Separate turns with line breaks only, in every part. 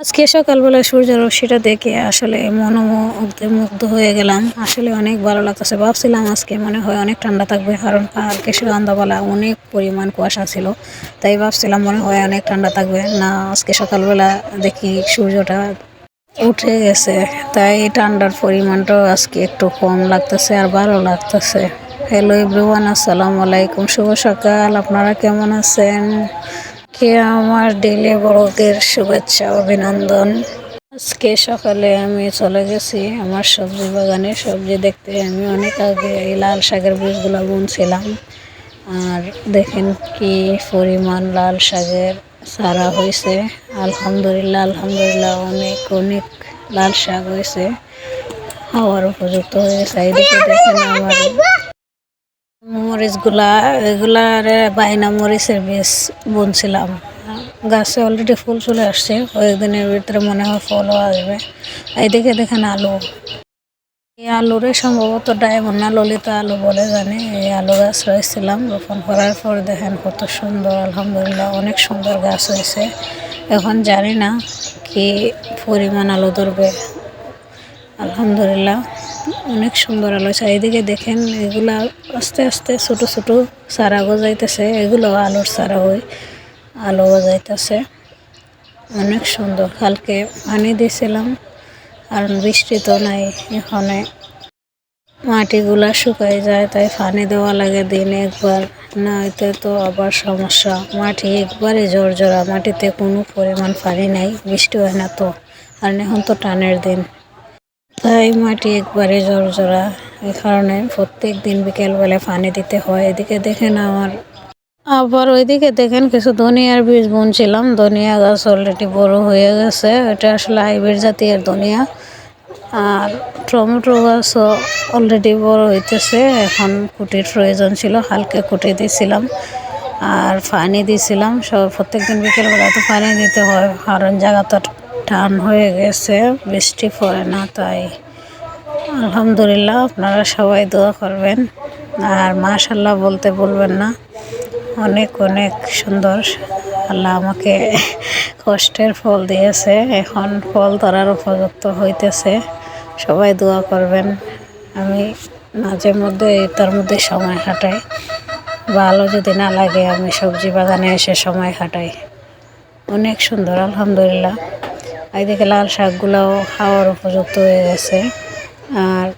আজকে সকালবেলা সূর্য রশ্মিটা দেখে আসলে মনোমুগ্ধ মুগ্ধ হয়ে গেলাম। আসলে অনেক ভালো লাগতেছে। ভাবছিলাম আজকে মনে হয় অনেক ঠান্ডা থাকবে, কারণ কালকে সন্ধ্যাবেলা অনেক পরিমাণ কুয়াশা ছিল। তাই ভাবছিলাম মনে হয় অনেক ঠান্ডা থাকবে। না, আজকে সকালবেলা দেখি সূর্যটা উঠে গেছে। তাই ঠান্ডার পরিমাণটাও আজকে একটু কম লাগতেছে আর ভালো লাগতেছে। হ্যালো এভরিওয়ান আসসালামু আলাইকুম। শুভ সকাল। আপনারা কেমন আছেন? কে আমার ডেলি বড়দের শুভেচ্ছা, অভিনন্দন। আজকে সকালে আমি চলে গেছি আমার সবজি বাগানে। সবজি দেখতে আমি অনেক আগে এই লাল শাকের বীজগুলো বুনছিলাম। আর দেখেন কি পরিমাণ লাল শাকের সারা হয়েছে। আলহামদুলিল্লাহ আলহামদুলিল্লাহ অনেক অনেক লাল শাক হয়েছে। খাওয়ার উপযুক্ত হয়ে গেছে এইদিকে দেখেন আমার মরিচগুলা এগুলার বাইনা মরিচের বীজ বুনছিলাম। গাছে অলরেডি ফুল চলে আসছে, কয়েকদিনের ভিতরে মনে হয় ফলও আসবে। এইদিকে দেখেন আলু। এই আলুরে সম্ভবত ডায়মন্ড ললিতা আলু বলে জানি। এই আলু গাছ রয়েছিলাম, রোপণ করার পর দেখেন কত সুন্দর, আলহামদুলিল্লাহ অনেক সুন্দর গাছ হয়েছে। এখন জানি না কি পরিমাণ আলু ধরবে। আলহামদুলিল্লাহ, অনেক সুন্দর আলো। চারিদিকে দেখেন এগুলা আস্তে আস্তে ছোট ছোট চারা গজাইতেছে, এগুলো আলোর চারা হই আলো গজাইতেছে। অনেক সুন্দর। কালকে পানি দিয়েছিলাম, আর বৃষ্টি তো নাই এখানে। মাটিগুলা শুকাই যায়, তাই পানি দেওয়া লাগে দিনে একবার না এতে তো আবার সমস্যা। মাটি একবারে জোর জোড়া মাটিতে কোনো পরিমাণ পানি নাই, বৃষ্টি হয় না তো। আর এখন তো টানের দিন। তাই মাটি একবারে জোড়া এই কারণে প্রত্যেক দিন বিকেলবেলায় পানি দিতে হয়। এদিকে দেখেন আমার আবার ওইদিকে দেখেন কিছু ধনিয়ার বীজ বুনছিলাম। ধনিয়া গাছ অলরেডি বড় হয়ে গেছে। এটা আসলে হাইব্রিড জাতীয় ধনিয়া। আর টমেটো গাছও অলরেডি বড় হইতেছে। এখন কুটির প্রয়োজন ছিল, হালকা কুটি দিয়েছিলাম আর পানি দিয়েছিলাম সব প্রত্যেক দিন বিকেলবেলা তো পানি দিতে হয়। কারণ জায়গাটা টান হয়ে গেছে, বৃষ্টি পড়ে না তাই। আলহামদুলিল্লাহ, আপনারা সবাই দোয়া করবেন। আর মাশাল্লাহ বলতে বলবেন না, অনেক অনেক সুন্দর। আল্লাহ আমাকে কষ্টের ফল দিয়েছে, এখন ফল ধরার উপযুক্ত হইতেছে। সবাই দোয়া করবেন, আমি মাঝে মধ্যে, তার মধ্যে সময় কাটাই ভালো যদি না লাগে, আমি সবজি বাগানে এসে সময় কাটাই অনেক সুন্দর, আলহামদুলিল্লাহ। এইদিকে লাল শাকগুলাও খাওয়ার উপযুক্ত হয়ে গেছে। আর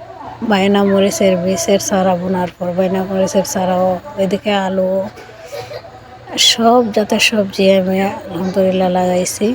বাইনা মরিচের বিষের চারা বোনার পর বাইনা মরিচের চারাও, এদিকে আলু, সব জাতের সবজি আমি আলহামদুলিল্লাহ লাগাইছি।